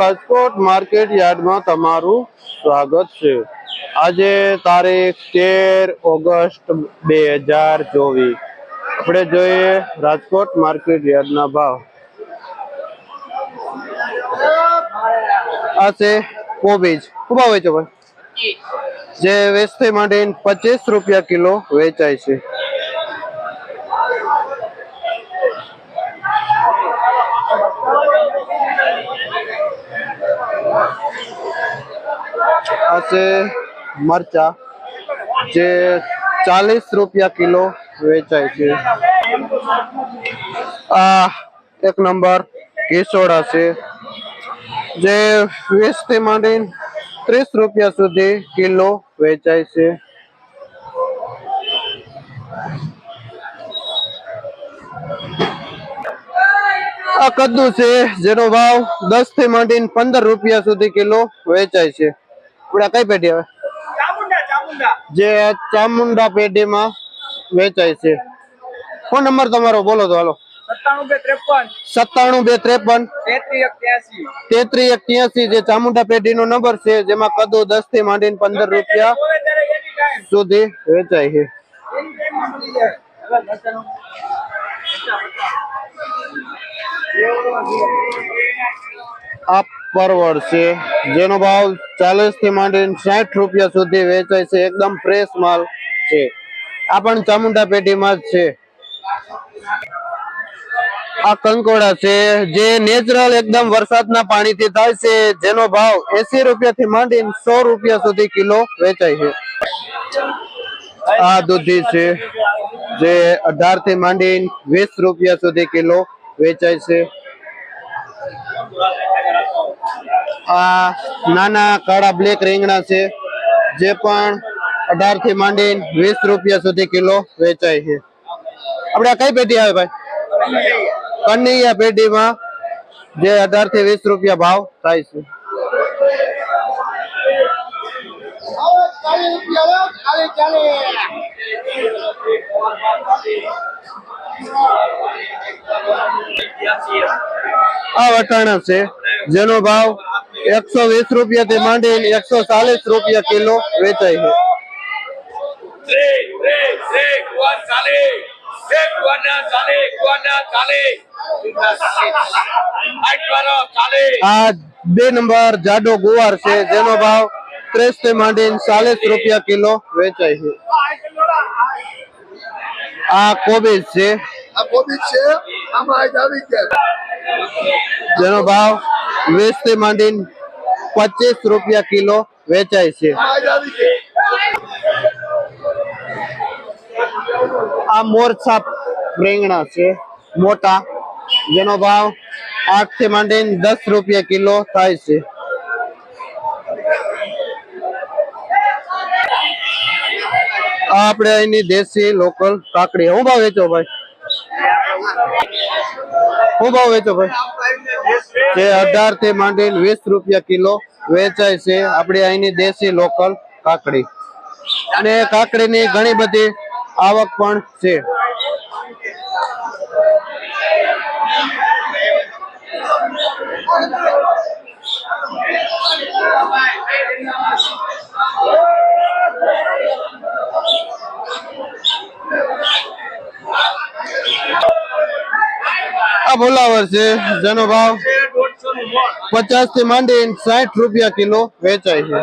Rajkot market યાર્ડમાં તમારું સ્વાગત છે. આજે તારીખ તેર ઓગસ્ટ બે હજાર ચોવીસ. આપણે જોઈએ રાજકોટ માર્કેટ યાર્ડના ભાવ. આ છે કોબીજ. શું ભાવ વેચો ભાઈ? જે. વેચતી માંડીને પચીસ રૂપિયા કિલો વેચાય છે. આ છે મરચા, જે ચાલીસ રૂપિયા કિલો વેચાય છે. આ એક નંબર કેસોડા છે, જે વીસથી માંડીને ત્રીસ રૂપિયા સુધી કિલો વેચાય છે. આ કદ્દુ છે, જેનો ભાવ દસથી માંડીને પંદર રૂપિયા સુધી કિલો વેચાય છે. આપણે કઈ પેઢી ચામુંડા જે ચામુંડા પેઢીમાં વેચાય છે. ફોન નંબર તમારો, બોલો તો, હાલો. સત્તાણું બે ત્રેપન. તેત્રી એક જે ચામુંડા પેઢીનો નંબર છે, જેમાં કદો દસથી માંડીને પંદર રૂપિયા સુધી વેચાય છે. એની પરવળ છે જેનો ભાવ ચાલીસથી માંડીને સાઠ રૂપિયા સુધી વેચાય છે. એકદમ ફ્રેશ માલ છે. આ પણ ચામુંડા પેટીમાં જ છે. આ કંકોડા છે, જે નેચરલ એકદમ વરસાદના પાણીથી થાય છે, જેનો ભાવ એસી રૂપિયા થી માંડીને સો રૂપિયા સુધી કિલો વેચાય છે. આ દૂધી છે, જે અઢારથી માંડીને વીસ રૂપિયા સુધી કિલો વેચાય છે. આ નાના કાળા બ્લેક રીંગણા છે, જે પણ અઢારથી માંડીને વીસ રૂપિયા સુધી કિલો વેચાય છે. આપણે કઈ પેઢી આવે ભાઈ? કનૈયા પેઢીમાં જે અઢારથી વીસ રૂપિયા ભાવ થાય છે. આ વટાણા છે, જેનો ભાવ એકસો વીસ રૂપિયા થી માંડી એકસો ચાલીસ રૂપિયા કિલો વેચાય છે. આ બે નંબર જાડો ગુવાર છે, જેનો ભાવ ત્રીસથી માંડીને ચાલીસ રૂપિયા કિલો વેચાય છે. આ કોબીજ છે. આ કોબીજ છે. આમાં આજ આવી ગયા જેનો ભાવ વીસથી માંડીને પચીસ રૂપિયા કિલો વેચાય છે. આ મોરછા રીંગણા છે મોટા. જેનો ભાવ આઠથી માંડીને દસ રૂપિયા કિલો થાય છે. આપણે અહીંની દેશી લોકલ કાકડી. હું ભાવ વેચો ભાઈ? હું ભાવ વેચો ભાઈ? જે અઢારથી માંડીને વીસ રૂપિયા કિલો વેચાય છે આપણી અહીંની દેશી લોકલ કાકડી. અને કાકડીની ઘણી બધી આવક પણ છે. આ ફુલાવર છે જેનો ભાવ પચાસથી માંડી સાઠ રૂપિયા કિલો વેચાય છે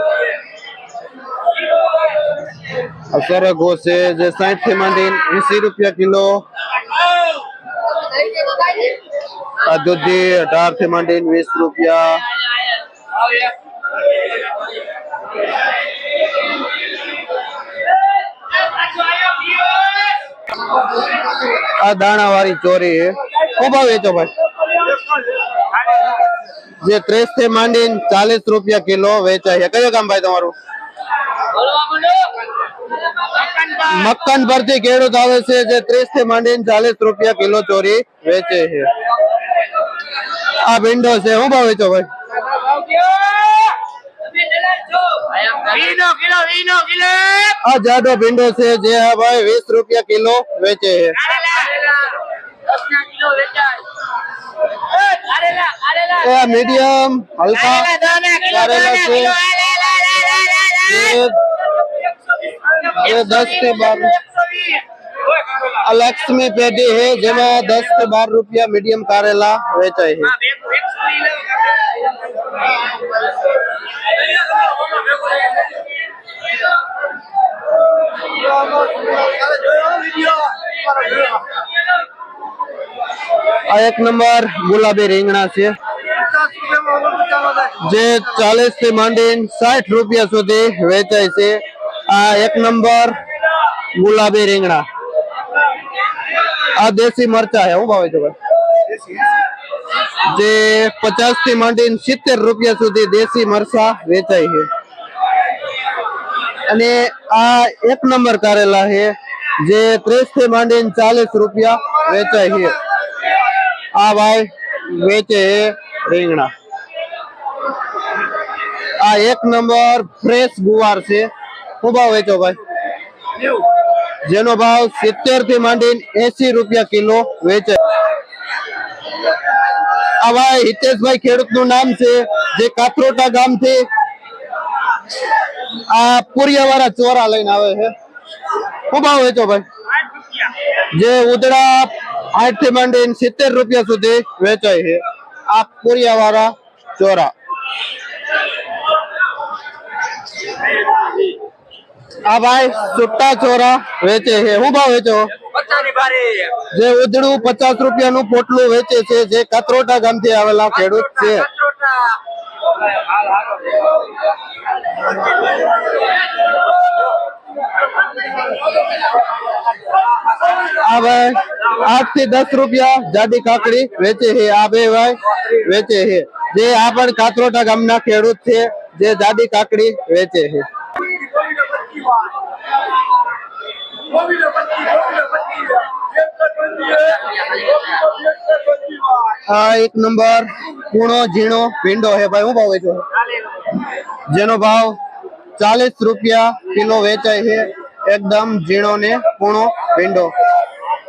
આ સરગવો છે જે સાઠથી માંડી એસી રૂપિયા કિલો આ દૂધી અઢારથી માંડી વીસ રૂપિયા આ દાણા વાળી ચોરી છે ખૂબ વેચો ભાઈ. જે ત્રીસથી માંડીને ચાલીસ રૂપિયા કિલો વેચાય કયું કામ ભાઈ તમારું? મક્કન પરથી ખેડૂત આવે છે, જે ત્રીસથી માંડીને ચાલીસ રૂપિયા કિલો ચોરી વેચે છે. આ ભીંડો છે. શું ભાવ વેચો ભાઈ? આ જાડો ભીંડો છે, જે ભાઈ વીસ રૂપિયા કિલો વેચે છે. દસ ના કિલો વેચાય કારેલા કારેલા એ મીડિયમ હલકા કારેલા છે જે- જે દસથી બાર આ લક્ષ્મી પેઢી છે જેમાં આ એક નંબર ગુલાબી રીંગણા છે. જે ચાલીસથી માંડી સાઠ રૂપિયા સુધી વેચાય છે. આ એક નંબર ગુલાબી રીંગણા. આ દેશી મરચા હું ભાવે છે જે પચાસથી માંડીને સિત્તેર રૂપિયા સુધી દેશી મરચા વેચાય છે. અને આ એક નંબર કારેલા છે, જે ત્રીસથી માંડીને ચાલીસ રૂપિયા વેચાય છે. આ ભાઈ વેચે રીંગણા. આ એક નંબર ફ્રેશ ગુવાર છે. શું ભાવ વેચો ભાઈ? જેનો ભાવ સિત્તેરથી માંડીને એસી રૂપિયા કિલો વેચે. આ ભાઈ હિતેશભાઈ ખેડૂતનું નામ છે, જે કાથરોટા ગામથી આ પુરિયા વાળા ચોરા લઈને આવે છે. શું ભાવ વેચો ભાઈ? જે ઉદડા આઠથી માંડીને સિત્તેર રૂપિયા સુધી વેચાય છે. આ પુરિયા વાળા ચોરા. આ ભાઈ સુટ્ટા ચોરા વેચે છે. હું ભાવ વેચો? જે ઉધડું પચાસ રૂપિયાનું પોટલું વેચે છે જે કત્રોટા ગામથી આવેલા ખેડૂત છે. આ ભાઈ આઠથી દસ રૂપિયા જાડી કાકડી વેચે છે આ બે ભાઈ વેચે છે જે આ પણ કાતરોટા ગામના ખેડૂત છે જે જાડી કાકડી વેચે છે આ એક નંબર કૂણો ઝીણો ભીંડો હે ભાઈ હું ભાવ વેચો છો? જેનો ભાવ ચાલીસ રૂપિયા કિલો વેચાય છે એકદમ ઝીણો ને પૂણો ભીંડો.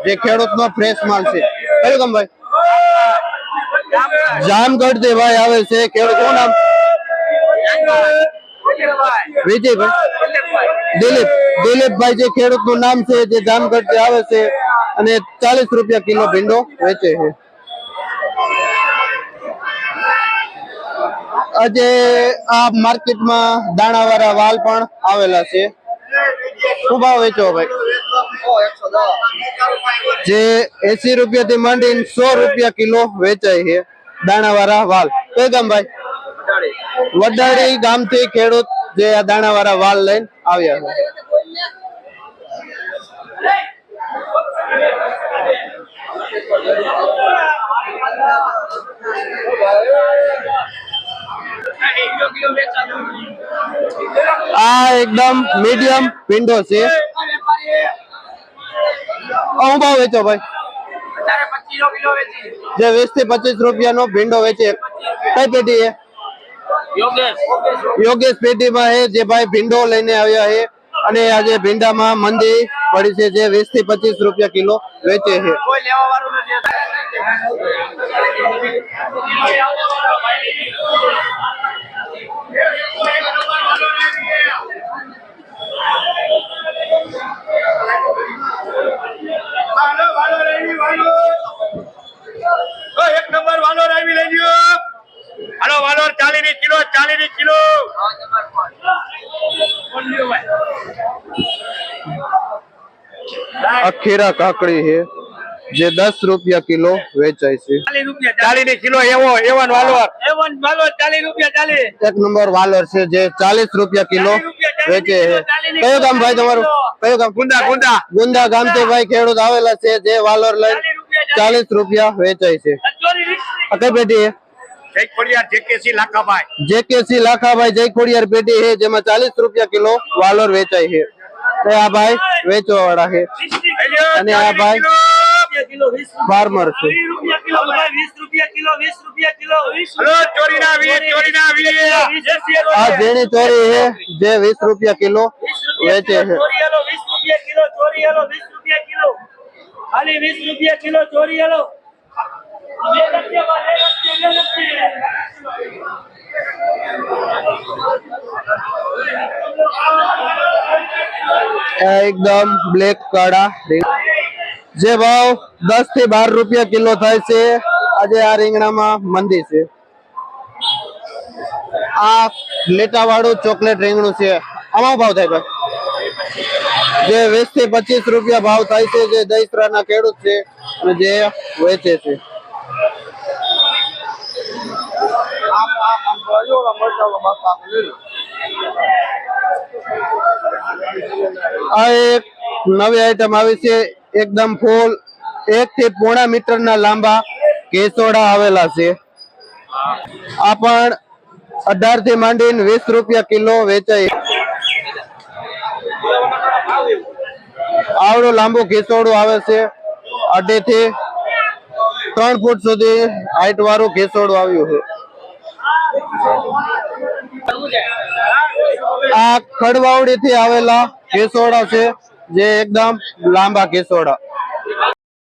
જે ખેડૂત નો ફ્રેશ માલ છે. કયું કામ ભાઈ? જામગઢથી ભાઈ આવે છે. ખેડૂત શું નામ? વિજયભાઈ. દિલીપ. દિલીપભાઈ જે ખેડૂતનું નામ છે જામગઢથી આવે છે અને ચાલીસ રૂપિયા કિલો ભીંડો વેચે છે. આજે આ માર્કેટમાં દાણાવાળા વાલ પણ આવેલા છે. શું ભાવ વેચો ભાઈ? જે એસી રૂપિયા થી માંડીને સો રૂપિયા કિલો વેચાય છે દાણાવાળા વાલ. કઈ ગામ ભાઈ? વડાળી ગામથી ખેડૂત જે આ દાણાવાળા વાલ લઈને આવ્યા છે. આ એકદમ મીડિયમ વિન્ડો છે. હું ભાવ વેચો ભાઈ? જે વીસથી પચીસ રૂપિયા નો ભીંડો વેચે. કઈ પેટી છે યોગેશ. પેટીમાં હે જે ભાઈ ભીંડો લઈને આવ્યા છે અને આજે ભીંડામાં મંદી પડી છે જે વીસથી પચીસ રૂપિયા કિલો વેચે છે. આ ખીરા કાકડી છે જે દસ રૂપિયા કિલો વેચાય છે. ચાલીસ રૂપિયા 40 ની કિલો એવો એવન વાલો એવન ભાલો ચાલીસ રૂપિયા ચાલીસ. એક નંબર વાલર છે જે ચાલીસ રૂપિયા કિલો વેચે છે. કયું ગામ ભાઈ તમારું? કયું ગામ? ગુંદા ગુંદા. ગુંદા ગામથી ભાઈ ખેડૂત આવેલા છે જે વાલર લઈને ચાલીસ રૂપિયા વેચાય છે. કઈ પેટી જેકેસી લાખાભાઈ. જેકેસી લાખાભાઈ જય ખોડિયાર પેટી છે જેમાં ચાલીસ રૂપિયા કિલો વાલોર વેચાય છે. તો આ ભાઈ વેચવા વાળા છે. અને આ ભાઈ ફાર્મર છે. રૂપિયા કિલો ભાઈ વીસ રૂપિયા કિલો વીસ. રૂપિયા કિલો વીસ હલો ચોરીના વીર ચોરીના વીર આ ઝીણી ચોરી છે જે વીસ રૂપિયા કિલો વેચે છે ખાલી વીસ રૂપિયા કિલો ચોરી એકદમ બ્લેક કાળા જે ભાવ દસથી બાર રૂપિયા કિલો થાય છે. આજે આ રીંગણામાં મંદી છે. આ લેટા વાળું ચોકલેટ રીંગણું છે. આમાં ભાવ થાય ભાઈ? જે વીસથી પચીસ રૂપિયા ભાવ થાય છે, જે દહીસરા ખેડૂત છે અને જે વેચે છે. આ એક નવી આઈટમ આવી છે, એકદમ ફૂલ એક થી પોણા મીટર ના લાંબા કેસોડા આવેલા છે. આ પણ અઢારથી માંડીને વીસ રૂપિયા કિલો વેચાય. આવડું લાંબુ કેસોડું આવે છે અઢી થી ત્રણ ફૂટ સુધી હાઈટ વાળું કેસોડું આવ્યું છે. આ ખડવાવડી થી આવેલા કેસોડા છે, જે એકદમ લાંબા કેસોડા